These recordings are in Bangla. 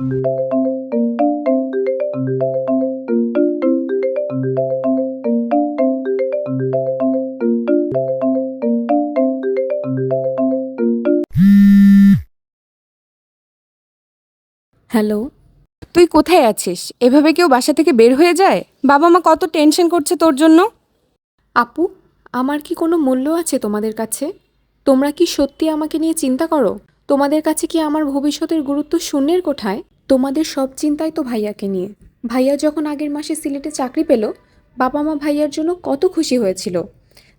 হ্যালো, তুই কোথায় আছিস? এভাবে কেউ বাসা থেকে বের হয়ে যায়? বাবা মা কত টেনশন করছে তোর জন্য? আপু, আমার কি কোনো মূল্য আছে তোমাদের কাছে? তোমরা কি সত্যি আমাকে নিয়ে চিন্তা করো? তোমাদের কাছে কি আমার ভবিষ্যতের গুরুত্ব শূন্যের কোঠায়? তোমাদের সব চিন্তাই তো ভাইয়াকে নিয়ে। ভাইয়া যখন আগের মাসে সিলেটে চাকরি পেল বাবা মা ভাইয়ার জন্য কত খুশি হয়েছিল।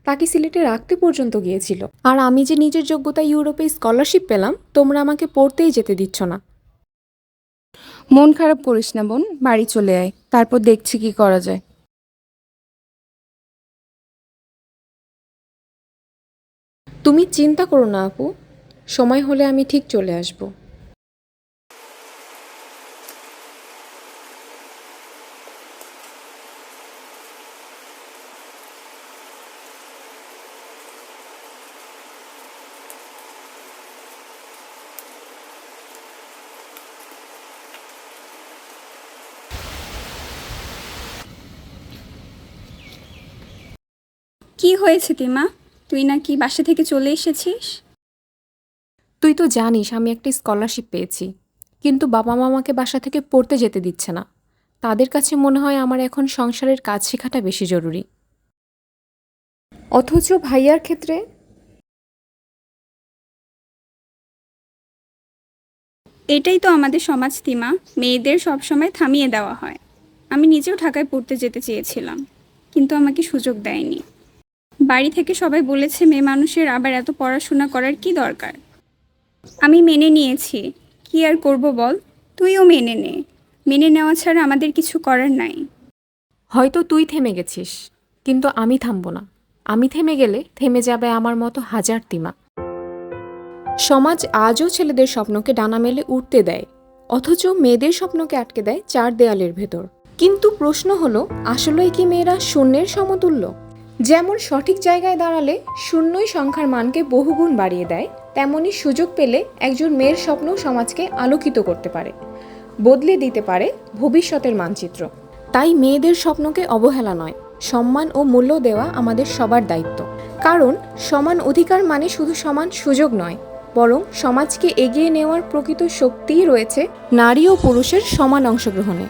তাকে সিলেটে রাখতে পর্যন্ত গিয়েছিল। আর আমি যে নিজের যোগ্যতায় ইউরোপে স্কলারশিপ পেলাম তোমরা আমাকে পড়তেই যেতে দিচ্ছ না। মন খারাপ করিস না বোন বাড়ি চলে আয় তারপর দেখছি কি করা যায়। তুমি চিন্তা করো না আপু সময় হলে আমি ঠিক চলে আসব। কি হয়েছে তিমা? তুই নাকি বাসা থেকে চলে এসেছিস? তুই তো জানিস আমি একটা স্কলারশিপ পেয়েছি, কিন্তু বাবা মা আমাকে বাসা থেকে পড়তে যেতে দিচ্ছে না। তাদের কাছে মনে হয় আমার এখন সংসারের কাজ শেখাটা বেশি জরুরি। অথচ ভাইয়ার ক্ষেত্রে এটাই তো আমাদের সমাজ তিমা, মেয়েদের সবসময় থামিয়ে দেওয়া হয়। আমি নিজেও ঢাকায় পড়তে যেতে চেয়েছিলাম, কিন্তু আমাকে সুযোগ দেয়নি। বাড়ি থেকে সবাই বলেছে, মেয়ে মানুষের আবার এত পড়াশোনা করার কি দরকার? আমি মেনে নিয়েছি। কি আর করব বল? তুইও মেনে নে। মেনে নেওয়া ছাড়া আমাদের কিছু করার নাই। হয়তো তুই থেমে গেছিস, কিন্তু আমি থামব না। আমি থেমে গেলে থেমে যাবে আমার মতো হাজার তিমা সমাজ আজও ছেলেদের স্বপ্নকে ডানা মেলে উঠতে দেয়, অথচ মেয়েদের স্বপ্নকে আটকে দেয় চার দেয়ালের ভেতর। কিন্তু প্রশ্ন হলো, আসলেই কি মেয়েরা শূন্যের সমতুল্য? যেমন সঠিক জায়গায় দাঁড়ালে শূন্যই সংখ্যার মানকে বহুগুণ বাড়িয়ে দেয় তেমনি সুযোগ পেলে একজন মেয়ের স্বপ্ন সমাজকে আলোকিত করতে পারে, বদলে দিতে পারে ভবিষ্যতের মানচিত্র। তাই মেয়েদের স্বপ্নকে অবহেলা নয়, সম্মান ও মূল্য দেওয়া আমাদের সবার দায়িত্ব। কারণ সমান অধিকার মানে শুধু সমান সুযোগ নয়, বরং সমাজকে এগিয়ে নেওয়ার প্রকৃত শক্তিই রয়েছে নারী ও পুরুষের সমান অংশগ্রহণে।